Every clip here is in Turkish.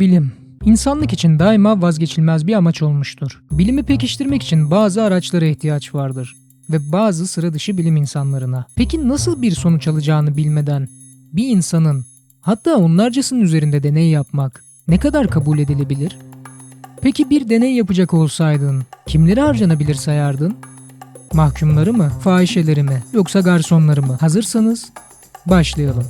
Bilim. İnsanlık için daima vazgeçilmez bir amaç olmuştur. Bilimi pekiştirmek için bazı araçlara ihtiyaç vardır ve bazı sıra dışı bilim insanlarına. Peki nasıl bir sonuç alacağını bilmeden bir insanın hatta onlarcasının üzerinde deney yapmak ne kadar kabul edilebilir? Peki bir deney yapacak olsaydın kimleri harcanabilir sayardın? Mahkumları mı, fahişeleri mi, yoksa garsonları mı? Hazırsanız başlayalım.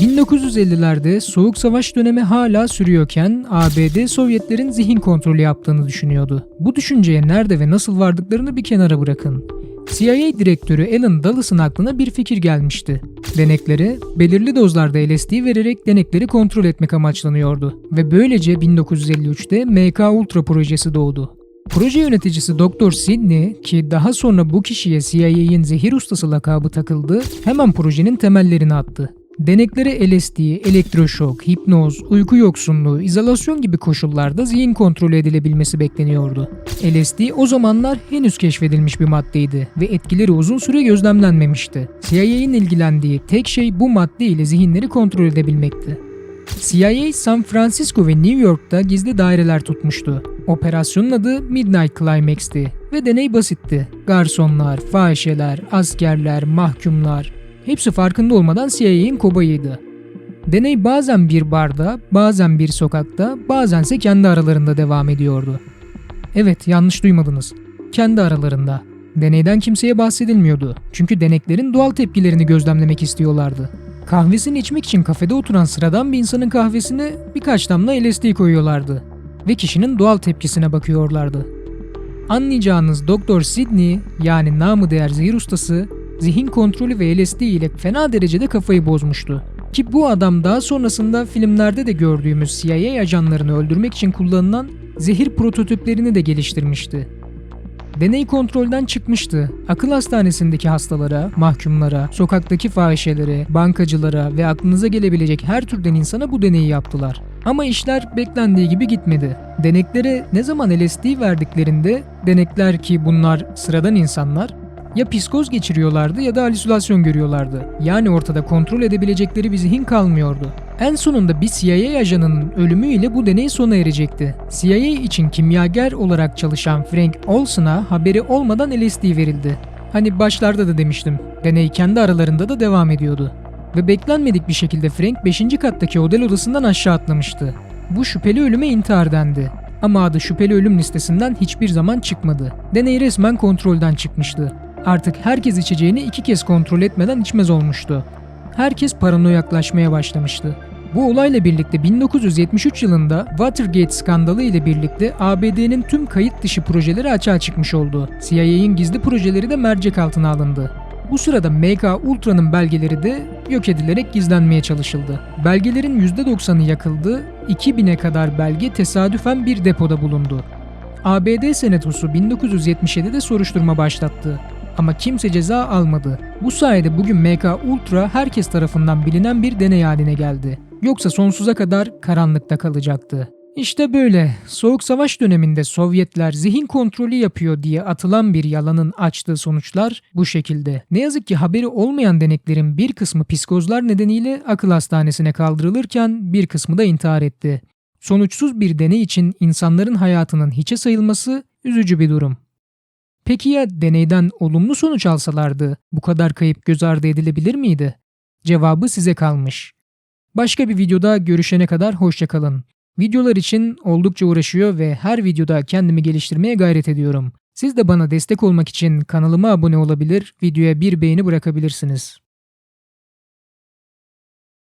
1950'lerde Soğuk Savaş dönemi hala sürüyorken ABD Sovyetlerin zihin kontrolü yaptığını düşünüyordu. Bu düşünceye nerede ve nasıl vardıklarını bir kenara bırakın. CIA direktörü Alan Dulles'ın aklına bir fikir gelmişti. Deneklere belirli dozlarda LSD vererek denekleri kontrol etmek amaçlanıyordu ve böylece 1953'te MK Ultra projesi doğdu. Proje yöneticisi Dr. Sidney ki daha sonra bu kişiye CIA'in zehir ustası lakabı takıldı, hemen projenin temellerini attı. Deneklere LSD, elektroşok, hipnoz, uyku yoksunluğu, izolasyon gibi koşullarda zihin kontrolü edilebilmesi bekleniyordu. LSD o zamanlar henüz keşfedilmiş bir maddeydi ve etkileri uzun süre gözlemlenmemişti. CIA'in ilgilendiği tek şey bu madde ile zihinleri kontrol edebilmekti. CIA San Francisco ve New York'ta gizli daireler tutmuştu. Operasyonun adı Midnight Climax'ti ve deney basitti. Garsonlar, fahişeler, askerler, mahkumlar hepsi farkında olmadan CIA'in kobayıydı. Deney bazen bir barda, bazen bir sokakta, bazense kendi aralarında devam ediyordu. Evet, yanlış duymadınız. Kendi aralarında. Deneyden kimseye bahsedilmiyordu. Çünkü deneklerin doğal tepkilerini gözlemlemek istiyorlardı. Kahvesini içmek için kafede oturan sıradan bir insanın kahvesine birkaç damla LSD koyuyorlardı ve kişinin doğal tepkisine bakıyorlardı. Anlayacağınız Doktor Sidney yani namı değer zehir ustası zihin kontrolü ve LSD ile fena derecede kafayı bozmuştu. Ki bu adam daha sonrasında filmlerde de gördüğümüz CIA ajanlarını öldürmek için kullanılan zehir prototiplerini de geliştirmişti. Deney kontrolden çıkmıştı. Akıl hastanesindeki hastalara, mahkumlara, sokaktaki fahişelere, bankacılara ve aklınıza gelebilecek her türden insana bu deneyi yaptılar. Ama işler beklendiği gibi gitmedi. Deneklere ne zaman LSD verdiklerinde denekler ki bunlar sıradan insanlar ya psikoz geçiriyorlardı ya da halüsinasyon görüyorlardı. Yani ortada kontrol edebilecekleri bir zihin kalmıyordu. En sonunda bir CIA ajanının ölümüyle bu deney sona erecekti. CIA için kimyager olarak çalışan Frank Olson'a haberi olmadan LSD verildi. Hani başlarda da demiştim. Deney kendi aralarında da devam ediyordu. Ve beklenmedik bir şekilde Frank 5. kattaki otel odasından aşağı atlamıştı. Bu şüpheli ölüme intihar dendi. Ama adı şüpheli ölüm listesinden hiçbir zaman çıkmadı. Deney resmen kontrolden çıkmıştı. Artık herkes içeceğini iki kez kontrol etmeden içmez olmuştu. Herkes paranoyaklaşmaya başlamıştı. Bu olayla birlikte 1973 yılında Watergate skandalı ile birlikte ABD'nin tüm kayıt dışı projeleri açığa çıkmış oldu. CIA'in gizli projeleri de mercek altına alındı. Bu sırada MK Ultra'nın belgeleri de yok edilerek gizlenmeye çalışıldı. Belgelerin %90'ı yakıldı, 2000'e kadar belge tesadüfen bir depoda bulundu. ABD Senatosu 1977'de soruşturma başlattı ama kimse ceza almadı. Bu sayede bugün MK Ultra herkes tarafından bilinen bir deney haline geldi. Yoksa sonsuza kadar karanlıkta kalacaktı. İşte böyle. Soğuk Savaş döneminde Sovyetler zihin kontrolü yapıyor diye atılan bir yalanın açtığı sonuçlar bu şekilde. Ne yazık ki haberi olmayan deneklerin bir kısmı psikozlar nedeniyle akıl hastanesine kaldırılırken bir kısmı da intihar etti. Sonuçsuz bir deney için insanların hayatının hiçe sayılması üzücü bir durum. Peki ya deneyden olumlu sonuç alsalardı bu kadar kayıp göz ardı edilebilir miydi? Cevabı size kalmış. Başka bir videoda görüşene kadar hoşçakalın. Videolar için oldukça uğraşıyor ve her videoda kendimi geliştirmeye gayret ediyorum. Siz de bana destek olmak için kanalıma abone olabilir, videoya bir beğeni bırakabilirsiniz.